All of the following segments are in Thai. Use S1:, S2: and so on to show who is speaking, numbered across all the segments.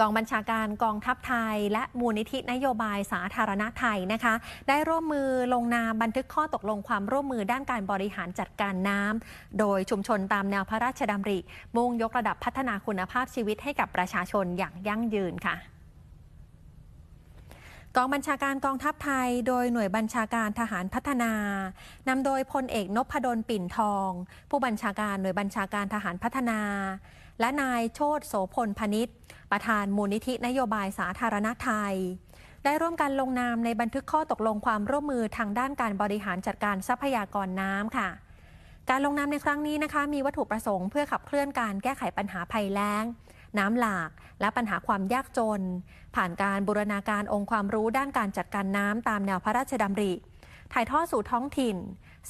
S1: กองบัญชาการกองทัพไทย และมูลนิธินโยบายสาธารณไทยนะคะ ได้ร่วมมือลงนามบันทึกข้อตกลงความร่วมมือด้านการบริหารจัดการน้ำโดยชุมชนตามแนวพระราชดำริ มุ่งยกระดับพัฒนาคุณภาพชีวิตให้กับประชาชนอย่างยั่งยืนค่ะ กองบัญชาการกองทัพไทย โดยหน่วยบัญชาการทหารพัฒนานำโดยพลเอกนพดลปิ่นทอง ผู้บัญชาการหน่วยบัญชาการทหารพัฒนา และนายโชติโสพลพนิษฐ์ประธานมูลนิธินโยบายสาธารณไทย ได้ร่วมกันลงนามในบันทึกข้อตกลงความร่วมมือทางด้านการบริหารจัดการทรัพยากรน้ำค่ะ การลงนามในครั้งนี้นะคะ มีวัตถุประสงค์เพื่อขับเคลื่อนการแก้ไขปัญหาภัยแล้ง น้ำหลาก และปัญหาความยากจน ผ่านการบูรณาการองค์ความรู้ด้านการจัดการน้ำตามแนวพระราชดำริ ถ่ายทอดสู่ท้องถิ่น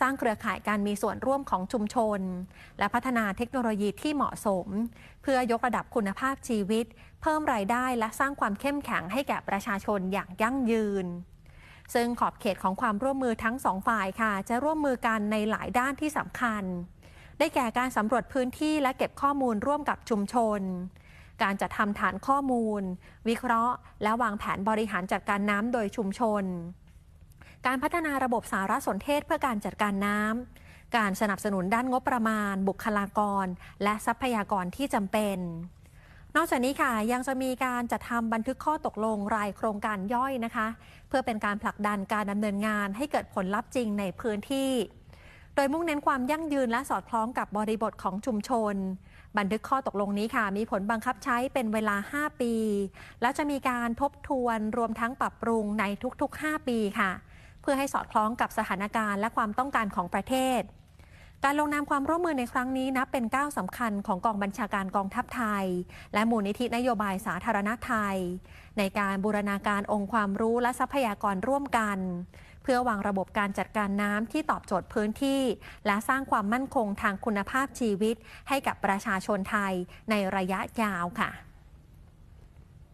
S1: สร้างเครือข่ายการมีส่วนร่วมของชุมชน และพัฒนาเทคโนโลยีที่เหมาะสม เพื่อยกระดับคุณภาพชีวิต เพิ่มรายได้และสร้างความเข้มแข็งให้แก่ประชาชนอย่างยั่งยืนซึ่งขอบเขตของความร่วมมือทั้งสองฝ่ายค่ะ จะร่วมมือกันในหลายด้านที่สำคัญ ได้แก่การสำรวจพื้นที่และเก็บข้อมูลร่วมกับชุมชน การจัดทำฐานข้อมูล วิเคราะห์ และวางแผนบริหารจัดการน้ำโดยชุมชน การพัฒนาระบบสารสนเทศเพื่อการจัดการน้ำการสนับสนุนด้านงบประมาณ บุคลากร และทรัพยากรที่จำเป็นนอกจากนี้ค่ะยังจะมีการจัดทำบันทึกข้อตกลงรายโครงการย่อยนะคะ เพื่อเป็นการผลักดันการดำเนินงานให้เกิดผลลัพธ์จริงในพื้นที่ โดยมุ่งเน้นความยั่งยืนและสอดคล้องกับบริบทของชุมชน บันทึกข้อตกลงนี้ค่ะ มีผลบังคับใช้เป็นเวลา 5 ปี และจะมีการทบทวนรวมทั้งปรับปรุงในทุกๆ 5 ปีค่ะ เพื่อให้สอดคล้องกับสถานการณ์และความต้องการของประเทศ การลงนามความร่วมมือในครั้งนี้นับเป็นก้าวสำคัญของกองบัญชาการกองทัพไทย และมูลนิธินโยบายสาธารณไทย ในการบูรณาการองค์ความรู้และทรัพยากรร่วมกัน เพื่อวางระบบการจัดการน้ำที่ตอบโจทย์พื้นที่ และสร้างความมั่นคงทางคุณภาพชีวิต ให้กับประชาชนไทยในระยะยาวค่ะ